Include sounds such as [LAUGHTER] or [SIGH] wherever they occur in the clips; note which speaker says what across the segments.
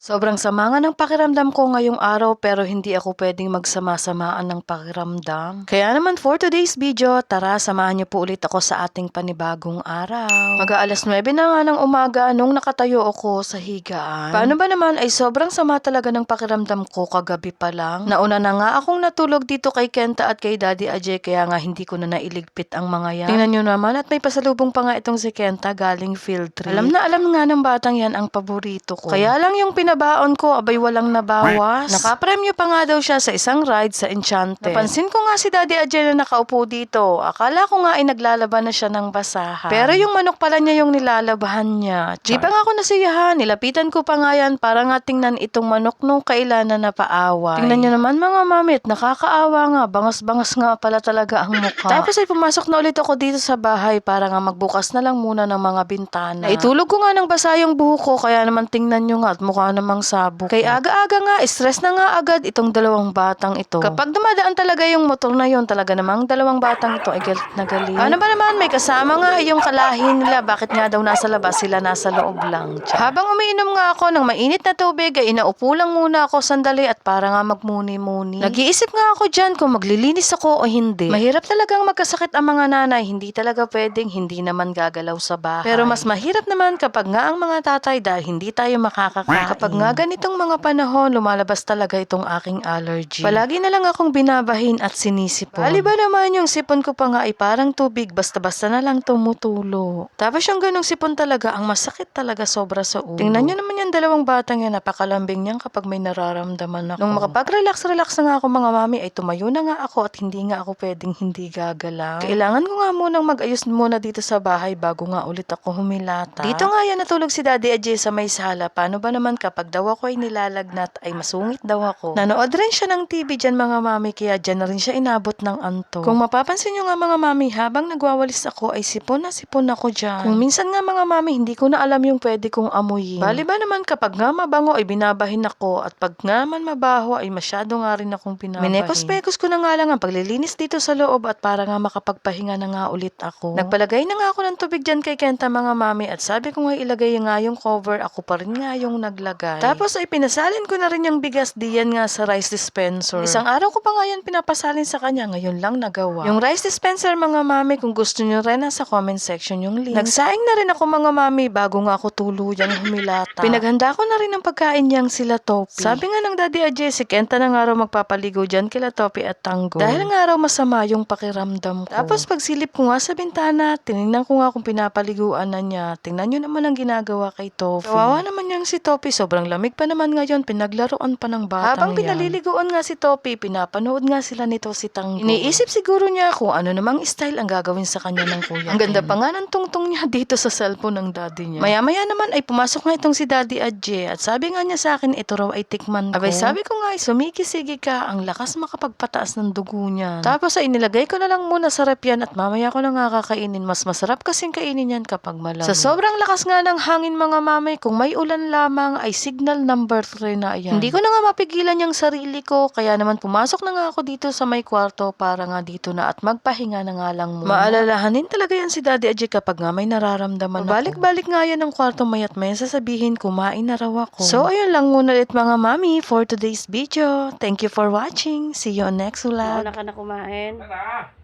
Speaker 1: Sobrang sama nga ng pakiramdam ko ngayong araw pero hindi ako pwedeng magsama-samaan ng pakiramdam. Kaya naman for today's video, tara samahan niyo po ulit ako sa ating panibagong araw. Mag-aalas 9 na nga ng umaga nung nakatayo ako sa higaan. Paano ba naman ay sobrang sama talaga ng pakiramdam ko kagabi pa lang. Nauna na nga akong natulog dito kay Kenta at kay Daddy Ajay kaya nga hindi ko na nailigpit ang mga yan. Tingnan nyo naman at may pasalubong pa nga itong si Kenta galing field trip. Alam na alam nga ng batang yan ang paborito ko. Kaya lang yung pinabaon ko abay walang nabawas. Nakapremyo pa nga daw siya sa isang ride sa Enchanted. Napansin ko nga si Daddy Ajay na nakaupo dito. Akala ko nga ay naglalaban na siya ng basahan. Pero yung manok pala niya yung nilalabahan niya. Di pa nga ako nasiyahan. Nilapitan ko pa nga yan para nga tingnan itong manok nung kailan na napaaway. Tingnan niyo naman mga mamit, nakakaawa nga. Bangas-bangas nga pala talaga ang mukha. [LAUGHS] Tapos ay pumasok na ulit ako dito sa bahay para nga magbukas na lang muna ng mga bintana. Naitulog ko nga ng basa yung buhok ko kaya naman tingnan nyo nga at mukha namang sabog. Kay aga-aga nga, stress na nga agad itong dalawang batang ito. Kapag dumadaan talaga yung motor na yon talaga namang dalawang batang ito ay galit na galit. Ano ba naman, may kasama nga yung kalahin nila. Bakit nga daw nasa labas sila nasa loob lang? Tiyan. Habang umiinom nga ako ng mainit na tubig, ay inaupo lang muna ako sandali at para nga magmuni-muni. Nag-iisip nga ako dyan kung maglilinis ako o hindi. Mahirap talagang magkasakit ang mga nanay. Hindi talaga pwedeng hindi naman gagalaw sa bahay. Pero mas mahirap naman kapag nga ang mga tatay dahil hindi tayo makakakain. Kapag nga ganitong mga panahon, lumalabas talaga itong aking allergy. Palagi na lang akong binabahin at sinisipon. Bali ba naman yung sipon ko pa nga ay parang tubig, basta-basta na lang tumutulo. Tapos yung ganong sipon talaga, ang masakit talaga sobra sa ulo. Tingnan nyo naman yung dalawang batang yan, napakalambing niyan kapag may nararamdaman ako. Nung makapag-relax-relax na nga ako mga mami, ay tumayo na nga ako at hindi nga ako pwedeng hindi gagalaw. Kailangan ko nga munang mag-ayos muna dito sa bahay bago nga ulit ako humilata. Dito nga yan natulog si Daddy Ajay sa may sala. Paano ba naman kapag daw ako ay nilalagnat ay masungit daw ako. Nanood rin siya ng TV dyan mga mami kaya dyan na rin siya inabot ng anto. Kung mapapansin nyo nga mga mami habang nagwawalis ako ay sipon na sipon ako dyan. Kung minsan nga mga mami hindi ko na alam yung pwede kong amuyin. Bali ba naman kapag nga mabango ay binabahin ako at pag nga man mabaho ay masyado nga rin akong binabahin. Minekos-pekos ko na nga lang ang paglilinis dito sa loob at para nga makapagpahinga na nga ulit ako. Nagpalagay na nga ako ng tubig dyan kay Kenta mga mami at sabi ko nga ilagay nga yung cover ako pa rin nga yung naglagay. Tapos ay pinasalin ko na rin yung bigas diyan nga sa rice dispenser. Isang araw ko pa nga yan pinapasalin sa kanya ngayon lang nagawa. Yung rice dispenser mga mami kung gusto nyo rin nasa comment section yung link. Nagsaing na rin ako mga mami bago nga ako tuluyang humilata. [LAUGHS] Pinaghanda ko na rin ang pagkain niyang sila Topi. Sabi nga ng Daddy Ajay, si Kenta na nga raw magpapaligo dyan kila Topi at Tango. Dahil nga raw masama yung pakiramdam ko. Tapos pagsilip ko nga sa bintana, tinignan ko nga kung pinapaliguan na niya. Tingnan nyo naman ang ginagawa kay Topi. Kawawa naman yung si Topi, sobrang lamig pa naman ngayon, pinaglaruan pa ng batang Habang yan. pinaliliguan nga si Topi, pinapanood nga sila nito si Tango. Iniisip siguro niya kung ano namang style ang gagawin sa kanya ng kuya. Ang ganda pa nga ng tungtong niya [LAUGHS] dito sa cellphone ng daddy niya. Maya-maya naman ay pumasok nga itong si Daddy Adje at sabi nga niya sa akin ito raw ay tikman ko. Abay sabi ko nga ay sumikisigi ka, ang lakas makapagpataas ng dugo niya. Tapos ay inilagay ko na lang muna sa rep yan at mamaya ko na nga kakainin. Mas masarap kasing kainin yan kapag malamig. Sa sobrang lakas nga ng hangin mga mamay, kung may ulan lamang ay signal number 3 na yan. Hindi ko na nga mapigilan yung sarili ko, kaya naman pumasok na nga ako dito sa may kwarto para nga dito na at magpahinga na nga lang muna. Maalalahanin talaga yan si Daddy Ajay kapag nga may nararamdaman ako. Balik-balik nga yan ng kwarto mayat maya sasabihin kumain na raw ako. So ayun lang muna ulit mga mami for today's video. Thank you for watching. See you on next vlog.
Speaker 2: Mauna ka na kumain.
Speaker 3: Tara!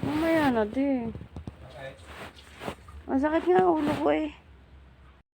Speaker 2: Mamaya na din. Masakit nga ulo ko eh.